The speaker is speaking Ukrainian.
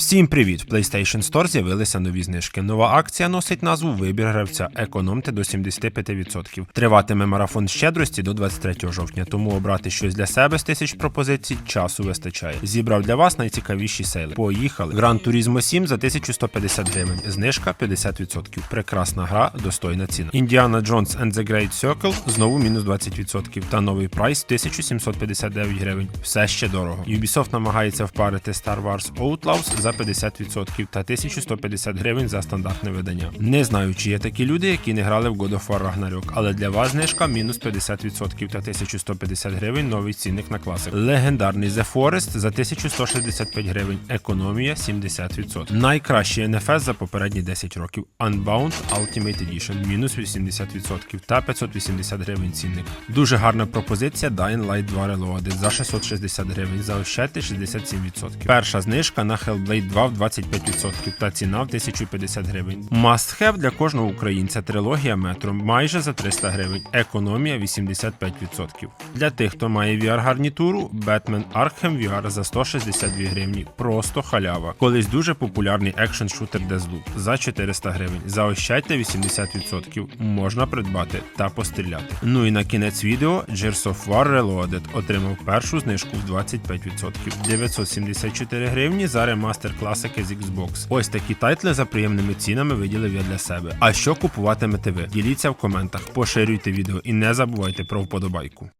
Всім привіт! В PlayStation Store з'явилися нові знижки. Нова акція носить назву Вибір гравця. Економте до 75%. Триватиме марафон щедрості до 23 жовтня, тому обрати щось для себе з тисяч пропозицій часу вистачає. Зібрав для вас найцікавіші сейли. Поїхали. Gran Turismo 7 за 1150 гривень. Знижка 50%. Прекрасна гра, достойна ціна. Indiana Jones and the Great Circle знову мінус 20%. Та новий прайс 1759 гривень. Все ще дорого. Ubisoft намагається впарити Star Wars Outlaws за 50% та 1150 гривень за стандартне видання. Не знаю, чи є такі люди, які не грали в God of War Ragnarok, але для вас знижка мінус 50% та 1150 гривень новий цінник на класик. Легендарний The Forest за 1165 гривень, економія 70%. Найкращий NFS за попередні 10 років. Unbound Ultimate Edition мінус 80% та 580 гривень цінник. Дуже гарна пропозиція Dying Light 2 Reloaded за 660 гривень, заощадьте 67%. Перша знижка на Hellblade 2 в 25% та ціна в 1050 гривень. Must have для кожного українця трилогія Метро майже за 300 гривень, економія 85%. Для тих, хто має VR гарнітуру, Batman Arkham VR за 162 гривні. Просто халява. Колись дуже популярний екшн шутер Deathloop за 400 гривень. Заощадьте 80%. Можна придбати та постріляти. Ну і на кінець відео Gears of War Reloaded отримав першу знижку в 25%. 974 гривні за ремастер класики з Xbox. Ось такі тайтли за приємними цінами виділив я для себе. А що купуватимете ви? Діліться в коментах, поширюйте відео і не забувайте про вподобайку.